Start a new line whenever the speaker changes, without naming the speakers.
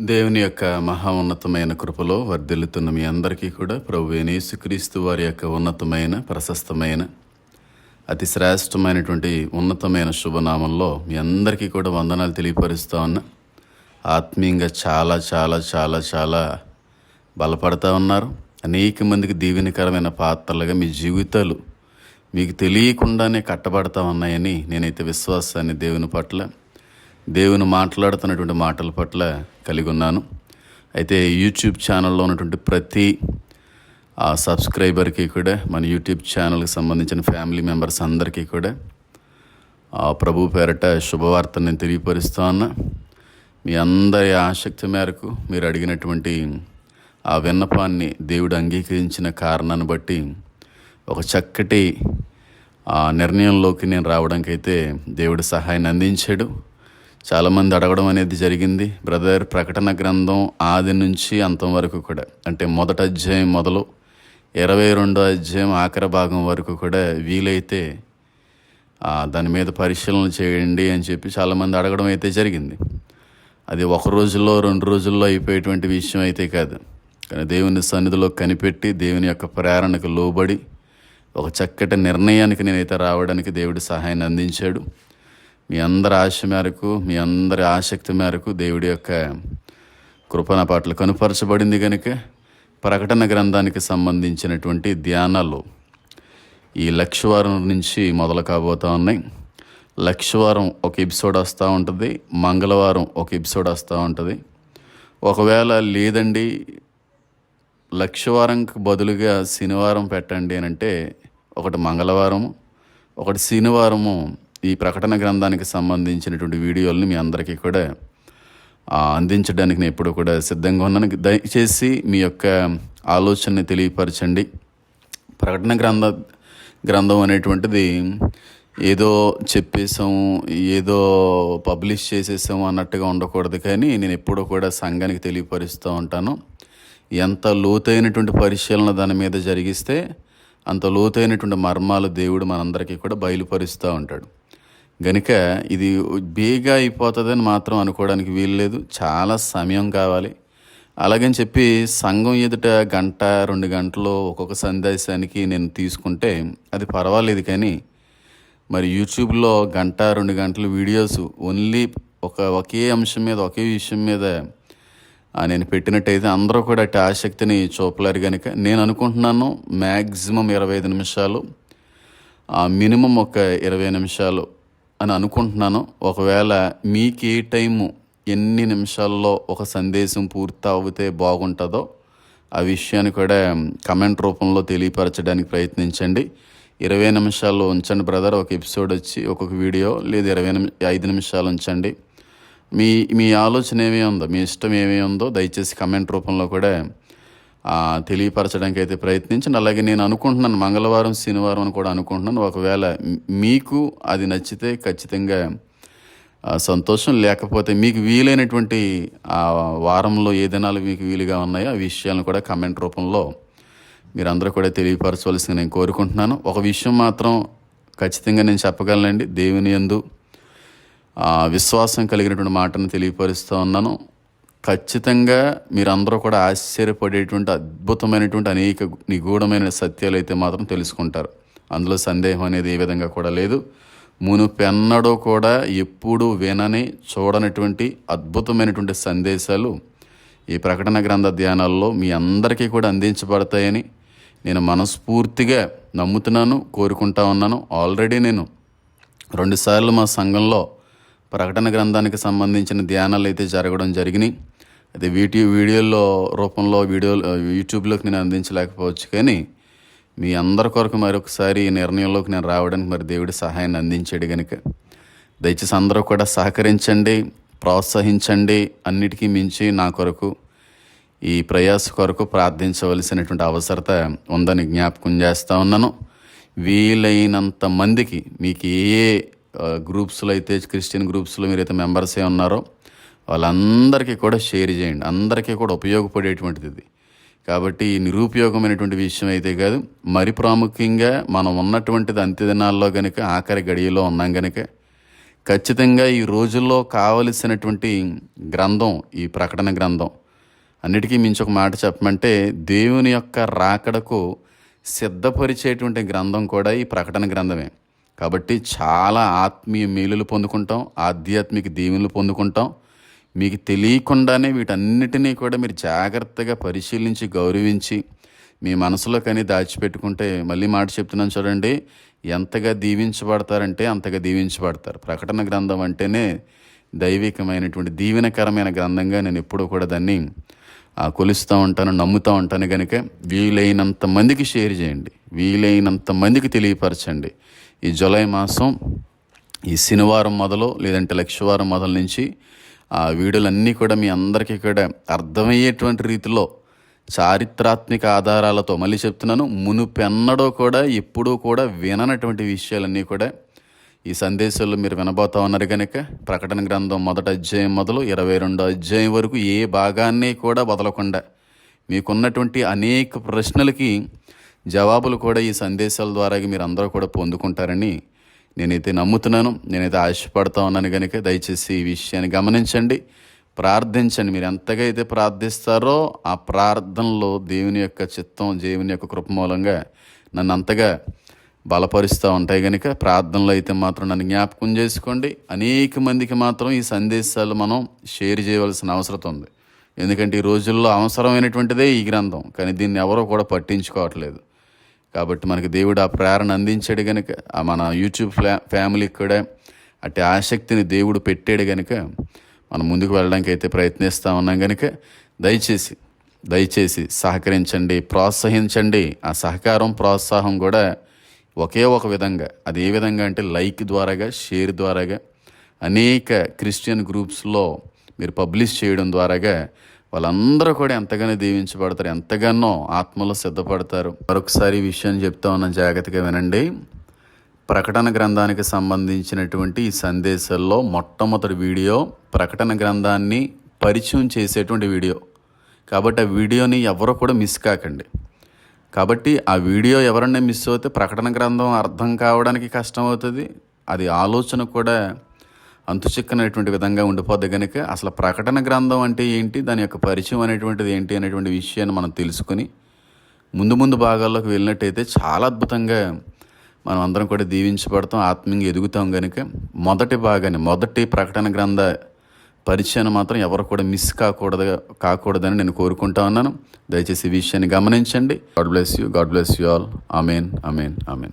దేవుని యొక్క మహా ఉన్నతమైన కృపలో వర్ధిల్లుతున్న మీ అందరికీ కూడా ప్రభు యేసుక్రీస్తు వారి యొక్క ఉన్నతమైన ప్రశస్తమైన అతి శ్రేష్టమైనటువంటి ఉన్నతమైన శుభనామంలో మీ అందరికీ కూడా వందనాలు తెలియపరుస్తూ ఉన్నా. ఆత్మీయంగా చాలా చాలా చాలా చాలా బలపడతా ఉన్నారు. అనేక మందికి దీవెనకరమైన పాత్రలుగా మీ జీవితాలు మీకు తెలియకుండానే కట్టబడతా ఉన్నాయని నేనైతే విశ్వాసాన్ని దేవుని పట్ల దేవుని మాట్లాడుతున్నటువంటి మాటల పట్ల కలిగి ఉన్నాను. అయితే యూట్యూబ్ ఛానల్లో ఉన్నటువంటి ప్రతి ఆ సబ్స్క్రైబర్కి కూడా మన యూట్యూబ్ ఛానల్కి సంబంధించిన ఫ్యామిలీ మెంబర్స్ అందరికీ కూడా ఆ ప్రభు పేరట శుభవార్త నేను తెలియపరుస్తా ఉన్నా. మీ అందరి ఆసక్తి మేరకు మీరు అడిగినటువంటి ఆ విన్నపాన్ని దేవుడు అంగీకరించిన కారణాన్ని బట్టి ఒక చక్కటి ఆ నిర్ణయంలోకి నేను రావడానికి అయితే దేవుడు సహాయాన్ని అందించాడు. చాలామంది అడగడం అనేది జరిగింది. బ్రదర్ ప్రకటన గ్రంథం ఆది నుంచి అంతం వరకు కూడా అంటే మొదటి అధ్యాయం మొదలు ఇరవై రెండో అధ్యాయం ఆఖరి భాగం వరకు కూడా వీలైతే దాని మీద పరిశీలన చేయండి అని చెప్పి చాలామంది అడగడం అయితే జరిగింది. అది ఒక రోజుల్లో రెండు రోజుల్లో అయిపోయేటువంటి విషయం అయితే కాదు. కానీ దేవుని సన్నిధిలో కనిపెట్టి దేవుని యొక్క ప్రేరణకు లోబడి ఒక చక్కటి నిర్ణయానికి నేనైతే రావడానికి దేవుడి సహాయాన్ని అందించాడు. మీ అందరి ఆశ మేరకు మీ అందరి ఆసక్తి మేరకు దేవుడి యొక్క కృపణ పాటలు కనుపరచబడింది కనుక ప్రకటన గ్రంథానికి సంబంధించినటువంటి ధ్యానాలు ఈ లక్షవారం నుంచి మొదలు కాబోతూ ఉన్నాయి. లక్షవారం ఒక ఎపిసోడ్ వస్తూ ఉంటుంది మంగళవారం ఒక ఎపిసోడ్ వస్తూ ఉంటుంది. ఒకవేళ లేదండి లక్షవారంకి బదులుగా శనివారం పెట్టండి అని అంటే ఒకటి మంగళవారం ఒకటి శనివారము ఈ ప్రకటన గ్రంథానికి సంబంధించినటువంటి వీడియోలను మీ అందరికీ కూడా అందించడానికి నేను ఎప్పుడు కూడా సిద్ధంగా ఉన్నాను. దయచేసి మీ యొక్క ఆలోచనని తెలియపరచండి. ప్రకటన గ్రంథ గ్రంథం అనేటువంటిది ఏదో చెప్పేసాము ఏదో పబ్లిష్ చేసేసాము అన్నట్టుగా ఉండకూడదు కానీ నేను ఎప్పుడూ కూడా సంఘానికి తెలియపరుస్తూ ఉంటాను. ఎంత లోతైనటువంటి పరిశీలన దాని మీద జరిగిస్తే అంత లోతైనటువంటి మర్మాలు దేవుడు మనందరికీ కూడా బయలుపరుస్తూ ఉంటాడు. గనుక ఇది బేగా అయిపోతుందని మాత్రం అనుకోవడానికి వీల్లేదు. చాలా సమయం కావాలి. అలాగని చెప్పి సంఘం ఎదుట గంట రెండు గంటలు ఒక్కొక్క సందేశానికి నేను తీసుకుంటే అది పర్వాలేదు కానీ మరి యూట్యూబ్లో గంట రెండు గంటలు వీడియోస్ ఓన్లీ ఒక ఒకే అంశం మీద ఒకే విషయం మీద నేను పెట్టినట్టయితే అందరూ కూడా అటు ఆసక్తిని చూపలేరు కనుక నేను అనుకుంటున్నాను మ్యాక్సిమం ఇరవై ఐదు నిమిషాలు ఆ, మినిమం ఒక ఇరవై నిమిషాలు అని అనుకుంటున్నాను. ఒకవేళ మీకు ఏ టైము ఎన్ని నిమిషాల్లో ఒక సందేశం పూర్తి అవుతే బాగుంటుందో ఆ విషయాన్ని కూడా కమెంట్ రూపంలో తెలియపరచడానికి ప్రయత్నించండి. ఇరవై నిమిషాల్లో ఉంచండి బ్రదర్ ఒక ఎపిసోడ్ వచ్చి ఒక్కొక్క వీడియో లేదా ఇరవై నిమి ఐదు నిమిషాలు ఉంచండి. మీ మీ ఆలోచన ఏమీ ఉందో మీ ఇష్టం ఏమీ ఉందో దయచేసి కమెంట్ రూపంలో కూడా తెలియపరచడానికి అయితే ప్రయత్నించండి. అలాగే నేను అనుకుంటున్నాను మంగళవారం శనివారం అని కూడా అనుకుంటున్నాను. ఒకవేళ మీకు అది నచ్చితే ఖచ్చితంగా సంతోషం. లేకపోతే మీకు వీలైనటువంటి ఆ వారంలో ఏ దినాలు మీకు వీలుగా ఉన్నాయో ఆ విషయాలను కూడా కమెంట్ రూపంలో మీరందరూ కూడా తెలియపరచవలసింది నేను కోరుకుంటున్నాను. ఒక విషయం మాత్రం ఖచ్చితంగా నేను చెప్పగలనండి. దేవుని యందు విశ్వాసం కలిగినటువంటి మాటను తెలియపరుస్తూ ఉన్నాను. ఖచ్చితంగా మీరందరూ కూడా ఆశ్చర్యపడేటువంటి అద్భుతమైనటువంటి అనేక నిగూఢమైన సత్యాలు అయితే మాత్రం తెలుసుకుంటారు. అందులో సందేహం అనేది ఏ విధంగా కూడా లేదు. మునుపెన్నడూ కూడా ఎప్పుడూ వినని చూడనటువంటి అద్భుతమైనటువంటి సందేశాలు ఈ ప్రకటన గ్రంథ ధ్యానాల్లో మీ అందరికీ కూడా అందించబడతాయని నేను మనస్ఫూర్తిగా నమ్ముతున్నాను కోరుకుంటా ఉన్నాను. ఆల్రెడీ నేను రెండుసార్లు మా సంఘంలో ప్రకటన గ్రంథానికి సంబంధించిన ధ్యానాలు అయితే జరగడం జరిగినాయి. అది వీటి వీడియోల్లో రూపంలో వీడియో యూట్యూబ్లోకి నేను అందించలేకపోవచ్చు కానీ మీ అందరి కొరకు మరొకసారి ఈ నిర్ణయంలోకి నేను రావడానికి మరి దేవుడి సహాయాన్ని అందించాడు కనుక దయచేసి అందరూ కూడా సహకరించండి ప్రోత్సహించండి అన్నిటికీ మించి నా కొరకు ఈ ప్రయాస కొరకు ప్రార్థించవలసినటువంటి అవసరత ఉందని జ్ఞాపకం చేస్తూ ఉన్నాను. వీలైనంత మందికి మీకు ఏ గ్రూప్స్లో అయితే క్రిస్టియన్ గ్రూప్స్లో మీరైతే మెంబర్సే ఉన్నారో వాళ్ళందరికీ కూడా షేర్ చేయండి. అందరికీ కూడా ఉపయోగపడేటువంటిది ఇది. కాబట్టి నిరుపయోగమైనటువంటి విషయం అయితే కాదు. మరి ప్రాముఖ్యంగా మనం ఉన్నటువంటిది అంత్యదినాల్లో కనుక ఆఖరి గడియలో ఉన్నాం కనుక ఖచ్చితంగా ఈ రోజుల్లో కావలసినటువంటి గ్రంథం ఈ ప్రకటన గ్రంథం అన్నిటికీ మించి ఒక మాట చెప్పమంటే దేవుని యొక్క రాకడకు సిద్ధపరిచేటువంటి గ్రంథం కూడా ఈ ప్రకటన గ్రంథమే. కాబట్టి చాలా ఆత్మీయ మేలులు పొందుకుంటాం ఆధ్యాత్మిక దీవెనలు పొందుకుంటాం. మీకు తెలియకుండానే వీటన్నిటినీ కూడా మీరు జాగ్రత్తగా పరిశీలించి గౌరవించి మీ మనసులో కానీ దాచిపెట్టుకుంటే మళ్ళీ మాట చెప్తున్నాను చూడండి ఎంతగా దీవించబడతారంటే అంతగా దీవించబడతారు. ప్రకటన గ్రంథం అంటేనే దైవికమైనటువంటి దీవెనకరమైన గ్రంథంగా నేను ఎప్పుడూ కూడా దాన్ని ఆ, కొలుస్తూ ఉంటాను నమ్ముతూ ఉంటాను కనుక వీలైనంత మందికి షేర్ చేయండి. వీలైనంత మందికి తెలియపరచండి. ఈ జూలై మాసం ఈ శనివారం మొదలు లేదంటే లక్షవారం మొదలు నుంచి ఆ వీడియోలన్నీ కూడా మీ అందరికీ కూడా అర్థమయ్యేటువంటి రీతిలో చారిత్రాత్మక ఆధారాలతో మళ్ళీ చెప్తున్నాను మునుపెన్నడో కూడా ఎప్పుడూ కూడా విననటువంటి విషయాలన్నీ కూడా ఈ సందేశాల్లో మీరు వినబోతా ఉన్నారు కనుక ప్రకటన గ్రంథం మొదటి అధ్యాయం మొదలు ఇరవై రెండో అధ్యాయం వరకు ఏ భాగాన్ని కూడా వదలకుండా మీకున్నటువంటి అనేక ప్రశ్నలకి జవాబులు కూడా ఈ సందేశాల ద్వారా మీరు అందరూ కూడా పొందుకుంటారని నేనైతే నమ్ముతున్నాను నేనైతే ఆశపడతా ఉన్నాను కనుక దయచేసి ఈ విషయాన్ని గమనించండి. ప్రార్థించండి. మీరు ఎంతగా అయితే ప్రార్థిస్తారో ఆ ప్రార్థనలో దేవుని యొక్క చిత్తం దేవుని యొక్క కృప మూలంగా నన్ను అంతగా బలపరుస్తూ ఉంటాయి కనుక ప్రార్థనలో అయితే మాత్రం నన్ను జ్ఞాపకం చేసుకోండి. అనేక మందికి మాత్రం ఈ సందేశాలు మనం షేర్ చేయవలసిన అవసరం ఉంది. ఎందుకంటే ఈ రోజుల్లో అవసరమైనటువంటిదే ఈ గ్రంథం. కానీ దీన్ని ఎవరో కూడా పట్టించుకోవట్లేదు. కాబట్టి మనకి దేవుడు ఆ ప్రేరణ అందించాడు కనుక మన యూట్యూబ్ ఫ్లా ఫ్యామిలీకి కూడా అట్టి ఆసక్తిని దేవుడు పెట్టాడు కనుక మనం ముందుకు వెళ్ళడానికి అయితే ప్రయత్నిస్తూ ఉన్నాం కనుక దయచేసి దయచేసి సహకరించండి ప్రోత్సహించండి. ఆ సహకారం ప్రోత్సాహం కూడా ఒకే ఒక విధంగా అది ఏ విధంగా అంటే లైక్ ద్వారాగా షేర్ ద్వారాగా అనేక క్రిస్టియన్ గ్రూప్స్లో మీరు పబ్లిష్ చేయడం ద్వారాగా వాళ్ళందరూ కూడా ఎంతగానో దీవించబడతారు ఎంతగానో ఆత్మలో సిద్ధపడతారు. మరొకసారి ఈ విషయం చెప్తా ఉన్న జాగ్రత్తగా వినండి. ప్రకటన గ్రంథానికి సంబంధించినటువంటి ఈ సందేశాల్లో మొట్టమొదటి వీడియో ప్రకటన గ్రంథాన్ని పరిచయం చేసేటువంటి వీడియో. కాబట్టి ఆ వీడియోని ఎవరు కూడా మిస్ కాకండి. కాబట్టి ఆ వీడియో ఎవరన్నా మిస్ అవుతే ప్రకటన గ్రంథం అర్థం కావడానికి కష్టం అవుతుంది అది ఆలోచన కూడా చిక్కనటువంటి విధంగా ఉండిపోద్ది కనుక అసలు ప్రకటన గ్రంథం అంటే ఏంటి? దాని యొక్క పరిచయం అనేటువంటిది ఏంటి అనేటువంటి విషయాన్ని మనం తెలుసుకొని ముందు ముందు భాగాల్లోకి వెళ్ళినట్టయితే చాలా అద్భుతంగా మనం అందరం కూడా దీవించబడతాం ఆత్మీయంగా ఎదుగుతాం కనుక మొదటి భాగాన్ని మొదటి ప్రకటన గ్రంథ పరిచయాన్ని మాత్రం ఎవరు కూడా మిస్ కాకూడదు కాకూడదని నేను కోరుకుంటా ఉన్నాను. దయచేసి ఈ విషయాన్ని గమనించండి. God bless you God bless you all. Amen amen amen